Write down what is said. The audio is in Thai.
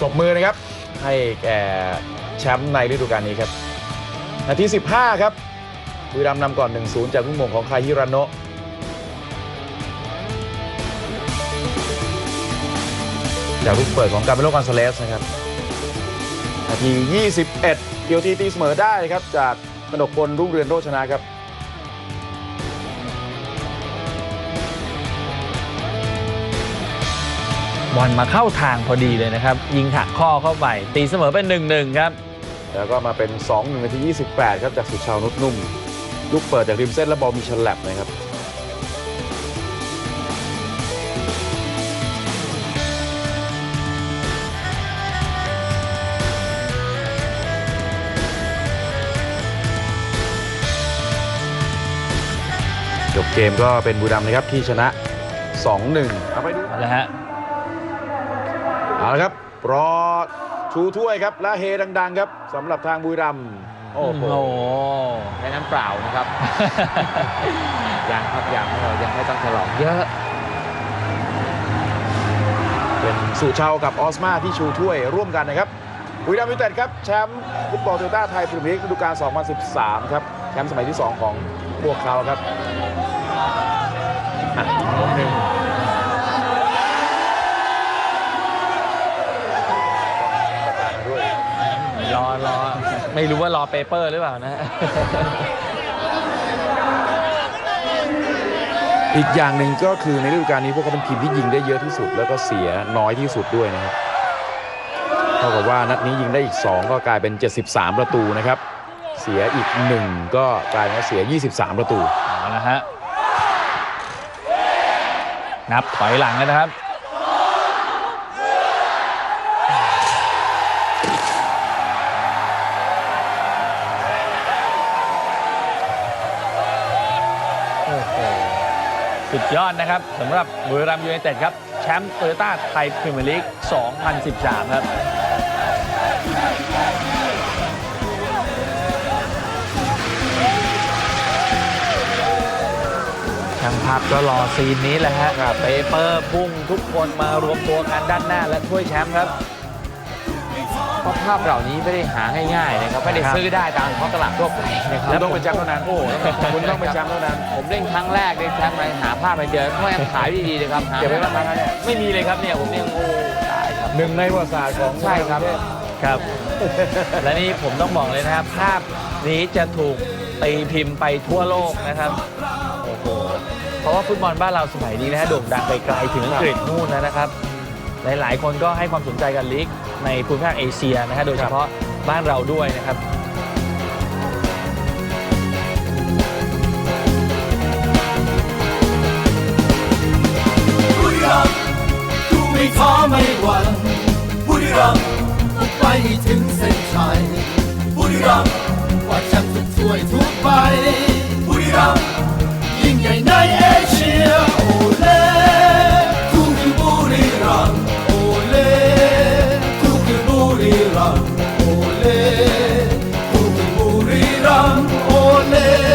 ปรบมือนะครับ ให้แก่แชมป์ในฤดูกาลนี้ครับนาที 15 ครับบุรีรัมย์นำก่อน 1-0 จากลูกมงของคายฮิราโนะจากลูกเปิดของการเมโลกอนซาเลสนะครับนาที 21 เกียวทีตีเสมอได้ครับ จากกนกพลรุ่งเรือนโรจนะครับ บอลมาเข้าทางพอดีเลยนะครับ ยิงหักข้อเข้าไป ตีเสมอเป็น1นหนึ่งครับ แล้วก็มาเป็น 2 1นาที28 ครับจากสุชาวนุชนุ่ม ลูกเปิดจากริมเส้นและบอลมีฉลับนะครับจบเกมก็เป็นบุรีรัมย์นะครับที่ชนะ 2-1เอาไปดูเอาละฮะ เอาละครับรอชูถ้วยครับและเฮดัง ๆ ครับสำหรับทางบุรีรัมย์โอ้โหโอ้โหแค่น้ำเปล่านะครับ ยังครับยังเรายังไม่ต้องฉลองเยอะ เป็นสุชาวกับออสมาที่ชูถ้วยร่วมกันนะครับบุรีรัมย์ยูไนเต็ดครับแชมป์ฟุตบอลโตโยต้าไทยพรีเมียร์ลีกฤดูกาล 2013 ครับ แชมป์สมัยที่ 2 ของพวกเขาครับ รอรอไม่รู้ว่ารอเปเปอร์หรือเปล่านะฮะอีกอย่างหนึ่งก็คือในฤดูกาลนี้พวกเขาเป็นทีมที่ยิงได้เยอะที่สุด แล้วก็เสียน้อยที่สุดด้วยนะครับเท่ากับว่านัดนี้ยิงได้อีก 2 ก็กลายเป็น 73 ประตูนะครับ เสียอีก 1 ก็กลายเป็นว่าเสีย 23 ประตูเอาละฮะนับถอยหลังกันนะครับ สุดยอดนะครับสำหรับบุรีรัมย์ยูไนเต็ดครับ แชมป์โตโยต้าไทยพรีเมียร์ลีก 2013 ครับช่างภาพก็รอซีนนี้แหละฮะเปเปอร์พุ่งทุกคนมารวมตัวกันด้านหน้าและถ้วยแชมป์ครับ เพราะภาพเหล่านี้ไม่ได้หาง่ายๆนะครับไม่ได้ครับซื้อได้ตามท้องตลาดทั่วไปนะคคุรัณต้องเป็นแชมป์เท่านั้นโอ้คุณต้องเป็นแชมป์เท่านั้น ผมเล่นครั้งแรกเล่นแชมป์ไปหาภาพไปเจอไม่งั้นขายดีๆเลยครับหาเก็บไว้บ้างนะเนี่ย ไม่มีเลยครับเนี่ยผมยังโอ้ตายครับ หนึ่งในประวัติศาสตร์ของใช่ครับ ครับ และนี่ผมต้องบอกเลยนะครับ ภาพนี้จะถูกตีพิมพ์ไปทั่วโลกนะครับโอ้โหเพราะว่าฟุตบอลบ้านเราสมัยนี้นะฮะโด่งดังไปไกลถึงอังกฤษนู่นแล้วนะครับ หลายๆ คนก็ให้ความสนใจกับลีก ในภูมิภาคเอเชียนะครับโดยเฉพาะบ้านเราด้วยนะครับบุรีรัมย์กูไม่ท้อไม่หวั่นบุรีรัมย์ রাম ওলে পুরী রাম ওলে।